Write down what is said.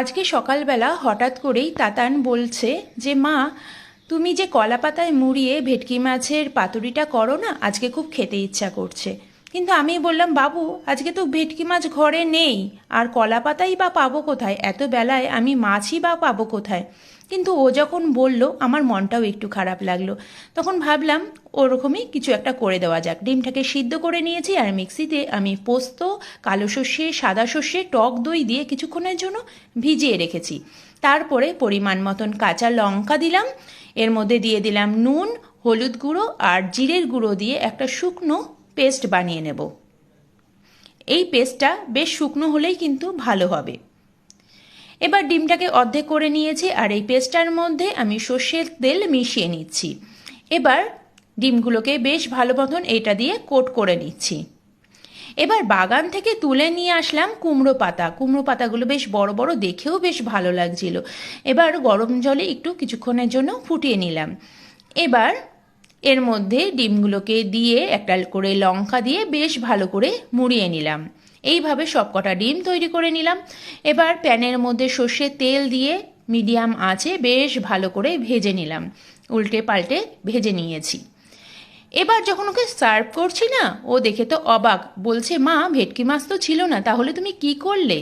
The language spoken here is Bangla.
আজকে সকালবেলা হঠাৎ করেই তাতান বলছে যে, মা, তুমি যে কলা পাতায় মুড়িয়ে ভেটকি মাছের পাতুরিটা করো না, আজকে খুব খেতে ইচ্ছা করছে। কিন্তু আমি বললাম, বাবু, আজকে তো ভেটকি মাছ ঘরে নেই। আর কলা পাতাই বা পাবো কোথায়? এত বেলায় আমি মাছই বা পাবো কোথায়? কিন্তু ও যখন বলল, আমার মনটাও একটু খারাপ লাগল। তখন ভাবলাম, ওরকমই কিছু একটা করে দেওয়া যাক। ডিমটাকে সিদ্ধ করে নিয়েছি আর মিক্সিতে আমি পোস্ত, কালো সর্ষে, সাদা সর্ষে, টক দই দিয়ে কিছুক্ষণের জন্য ভিজিয়ে রেখেছি। তারপরে পরিমাণ মতন কাঁচা লঙ্কা দিলাম। এর মধ্যে দিয়ে দিলাম নুন, হলুদ গুঁড়ো আর জিরের গুঁড়ো দিয়ে একটা শুকনো পেস্ট বানিয়ে নেব। এই পেস্টটা বেশ শুকনো হলেই কিন্তু ভালো হবে। এবার ডিমটাকে অর্ধেক করে নিয়েছি আর এই পেস্টটার মধ্যে আমি সর্ষের তেল মিশিয়ে নিচ্ছি। এবার ডিমগুলোকে বেশ ভালো মতন এটা দিয়ে কোট করে নিচ্ছি। এবার বাগান থেকে তুলে নিয়ে আসলাম কুমড়ো পাতা। কুমড়ো পাতাগুলো বেশ বড় বড়, দেখেও বেশ ভালো লাগছিল। এবার গরম জলে একটু কিছুক্ষণের জন্য ফুটিয়ে নিলাম। এবার এর মধ্যে ডিমগুলোকে দিয়ে একটা করে লঙ্কা দিয়ে বেশ ভালো করে মুড়িয়ে নিলাম। এইভাবে সবকটা ডিম তৈরি করে নিলাম। এবার প্যানের মধ্যে সর্ষে তেল দিয়ে মিডিয়াম আঁচে বেশ ভালো করে ভেজে নিলাম। উল্টে পাল্টে ভেজে নিয়েছি। এবার যখন ওকে সার্ভ করছি না, ও দেখে তো অবাক। বলছে, মা, ভেটকি মাছ তো ছিল না, তাহলে তুমি কি করলে?